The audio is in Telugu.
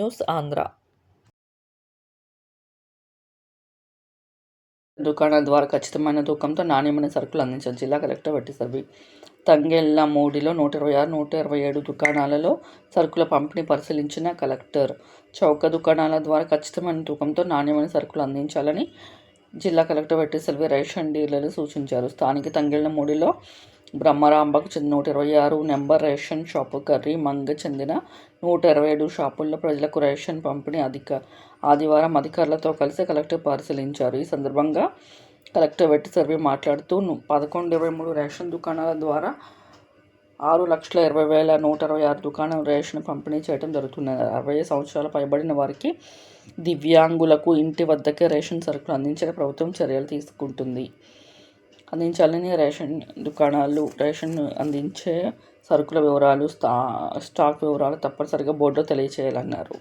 న్యూస్ ఆంధ్ర దుకాణాల ద్వారా ఖచ్చితమైన తూకంతో నాణ్యమైన సరుకులు అందించారు. జిల్లా కలెక్టర్ వట్టి సర్వి. తంగెళ్ళమూడిలో నూట ఇరవై ఆరు నూట ఇరవై ఏడు దుకాణాలలో సరుకుల పంపిణీ పరిశీలించిన కలెక్టర్. చౌక దుకాణాల ద్వారా ఖచ్చితమైన తూకంతో నాణ్యమైన సరుకులు అందించాలని జిల్లా కలెక్టర్ వట్టి సెల్వి రేషన్ డీలర్లు సూచించారు. స్థానిక తంగెళ్ళ మూడిలో బ్రహ్మరాంబకు చెందిన నూట ఇరవై ఆరు నెంబర్ రేషన్ షాపు కర్రీ మంగ చెందిన నూట ఇరవై ఏడు షాపుల్లో ప్రజలకు రేషన్ పంపిణీ అధిక ఆదివారం అధికారులతో కలిసి కలెక్టర్ పరిశీలించారు. ఈ సందర్భంగా కలెక్టర్ వెట్టి సర్వే మాట్లాడుతూ పదకొండు ఇరవై మూడు రేషన్ దుకాణాల ద్వారా ఆరు లక్షల ఇరవై వేల నూట అరవై ఆరు దుకాణం రేషన్ పంపిణీ చేయడం జరుగుతున్నది అరవై సంవత్సరాల పైబడిన వారికి దివ్యాంగులకు ఇంటి వద్దకే రేషన్ సరుకులు అందించే ప్రభుత్వం చర్యలు తీసుకుంటుంది. అందించాలని రేషన్ దుకాణాలు రేషన్ అందించే సరుకుల వివరాలు స్టా స్టాక్ వివరాలు తప్పనిసరిగా బోర్డులో తెలియచేయాలన్నారు.